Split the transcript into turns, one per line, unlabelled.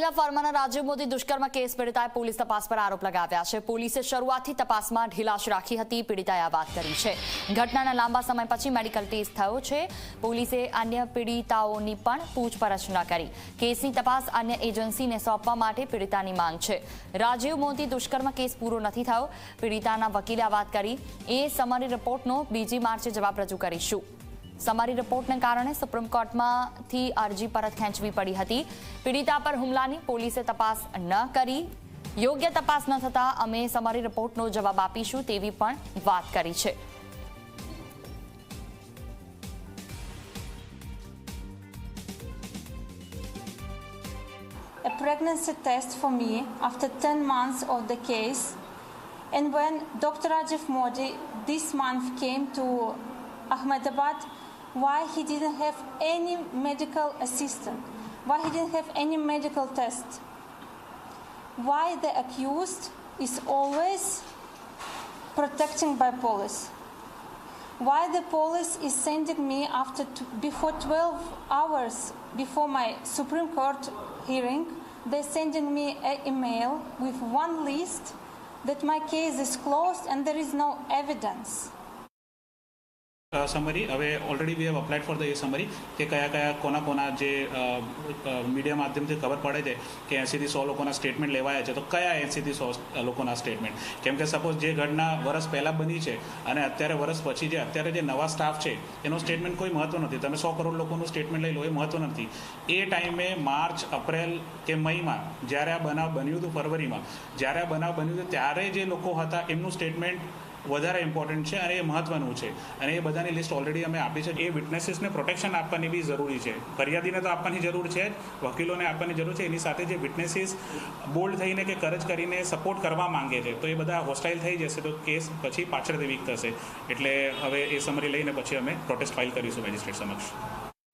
જિલ્લા ફાર્માના રાજીવ મોદી દુષ્કર્મ case પીડિતાએ police તપાસ પર આરોપ લગાવ્યા છે. પોલીસે શરૂઆતથી તપાસમાં ઢીલાશ રાખી હતી. પીડિતાએ આ વાત કરી છે. ઘટનાના લાંબા સમય પછી મેડિકલ ટેસ્ટ થયો છે. પોલીસે અન્ય પીડિતાઓની પણ પૂછપરછ ન કરી. કેસની તપાસ અન્ય એજન્સીને સોંપવા માટે પીડિતાની માંગ છે. રાજીવ મોદી દુષ્કર્મ કેસ પૂરો નથી થયો. પીડિતાના વકીલે વાત કરી. એ સમરી રિપોર્ટનો બીજી માર્ચે જવાબ રજૂ કરીશું. સમારી રિપોર્ટને કારણે સુપ્રીમ કોર્ટમાંથી અરજી પરત ખેંચવી પડી હતી પીડિતા પર હુમલાની પોલીસે તપાસ ન કરી યોગ્ય તપાસ ન થતા અમે સમારી રિપોર્ટનો જવાબ આપીશું તેવી પણ વાત કરી છે
a pregnancy test for me after 10 months of the case. And when Dr. Rajiv Modi this month came to Ahmedabad, why he didn't have any medical assistant, why he didn't have any medical test, why the accused is always protecting by police. Why the police is sending me after t- before 12 hours before my Supreme Court hearing, they're sending me an email with one list that my case is closed and there is no evidence.
Summary હવે already we have applied for the A summary કે કયા કયા કોના કોના જે media માધ્યમથી ખબર પડે છે કે એંસીથી સો લોકોના સ્ટેટમેન્ટ લેવાયા છે. તો કયા એંસીથી સો લોકોના સ્ટેટમેન્ટ કેમ કે સપોઝ જે ઘટના વર્ષ પહેલાં બની છે અને અત્યારે વર્ષ પછી જે અત્યારે જે નવા સ્ટાફ છે, એનો સ્ટેટમેન્ટ કોઈ મહત્વ નથી. તમે સો કરોડ લોકોનું સ્ટેટમેન્ટ લઈ લો, એ મહત્વ નથી. એ ટાઈમે માર્ચ, એપ્રિલ કે મઈમાં, જ્યારે આ બનાવ બન્યું હતું ફરવરીમાં, જ્યારે આ બનાવ બન્યું હતું ત્યારે જે લોકો હતા, એમનું સ્ટેટમેન્ટ વધારે ઇમ્પોર્ટન્ટ છે અને એ મહત્વનું છે. અને એ બધાની લિસ્ટ ઓલરેડી અમે આપી છે. એ વિટનેસીસને પ્રોટેક્શન આપવાની બી જરૂરી છે. ફરિયાદીને તો આપવાની જરૂર છે જ. વકીલોને આપવાની જરૂર છે. એની સાથે જે વિટનેસીસ બોલ્ડ થઈને કે કરજ કરીને સપોર્ટ કરવા માંગે છે, તો એ બધા હોસ્ટાઇલ થઈ જશે, તો કેસ પછી પાછળથી વીક થશે. એટલે હવે એ સમરી લઈને પછી અમે પ્રોટેસ્ટ ફાઇલ કરીશું મેજિસ્ટ્રેટ સમક્ષ.